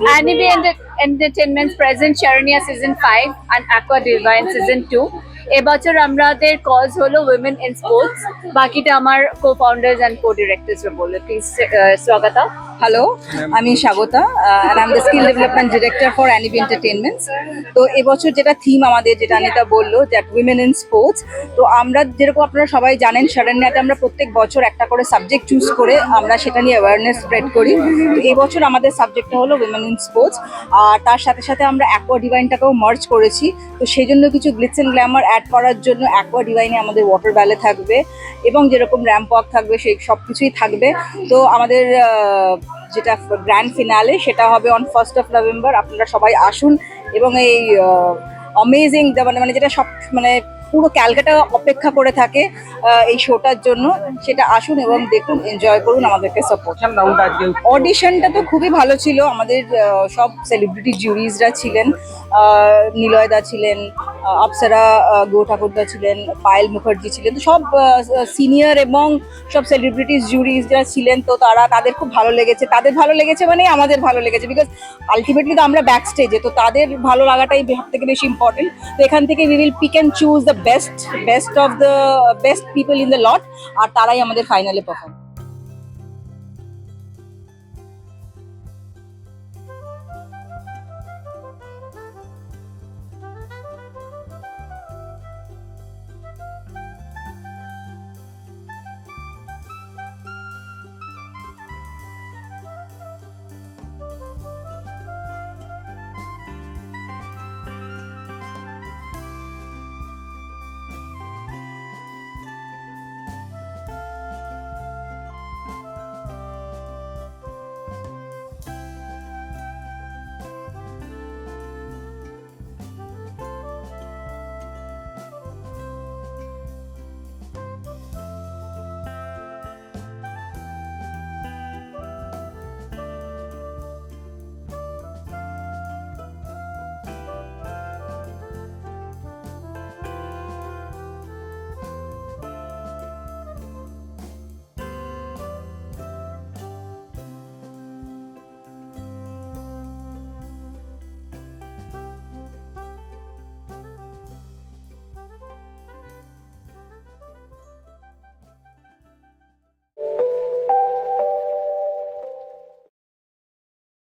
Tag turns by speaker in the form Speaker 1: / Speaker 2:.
Speaker 1: Anime Enter- Entertainment's present Charania Season 5 and Aqua Divine Season 2. এবছর আমাদের cause হলো women in sports বাকিটা আমার co founders and co directors বলল please Swagata
Speaker 2: hello আমি Swagata I the skill development director for অ্যানিবি entertainments তো এবছর যেটা থিম আমাদের যেটা অনিতা বলল দ্যাট উইমেন ইন স্পোর্টস তো আমরা যেরকম আপনারা সবাই জানেন শরণ্যাতে আমরা প্রত্যেক বছর একটা করে সাবজেক্ট চুজ করে আমরা সেটা নিয়ে অ্যাওয়ারনেস স্প্রেড করি। তো এবছর আমাদের সাবজেক্টটা হলো উইমেন ইন স্পোর্টস আর তার সাথে সাথে আমরা অ্যাকোয়া ডিভাইনটাকেও মার্চ করেছি। তো সেই জন্য কিছু গ্লিটস অ্যান্ড গ্ল্যামার অ্যাড করার জন্য অ্যাকোয়া ডিভাইনে আমাদের ওয়াটার ব্যালে থাকবে এবং যেরকম র্যাম্প ওয়াক থাকবে সেই সব কিছুই থাকবে। তো আমাদের আহ, যেটা গ্র্যান্ড ফিনালে সেটা হবে অন ফার্স্ট অফ নভেম্বর আপনারা সবাই আসুন এবং এই অমেজিং মানে মানে যেটা সব মানে পুরো ক্যালকাটা অপেক্ষা করে থাকে এই শোটার জন্য সেটা আসুন এবং দেখুন এনজয় করুন আমাদেরকে সাপোর্ট অডিশনটা তো খুবই ভালো ছিল। আমাদের সব সেলিব্রিটি জুরিজরা ছিলেন নিলয়দা ছিলেন অপ্সরা আহ, গো ঠাকুরদা ছিলেন পায়েল মুখার্জি ছিলেন তো সব সিনিয়র এবং সব সেলিব্রিটিস জুরিজরা ছিলেন তো তারা তাদের খুব ভালো লেগেছে। তাদের ভালো লেগেছে মানে আমাদের ভালো লেগেছে বিকজ আলটিমেটলি তো আমরা ব্যাক স্টেজে তো তাদের ভালো লাগাটাই সব থেকে বেশি ইম্পর্টেন্ট তো এখান থেকে we will pick and choose the best best of the best people in the lot আর তারাই আমাদের ফাইনালে পারফর্ম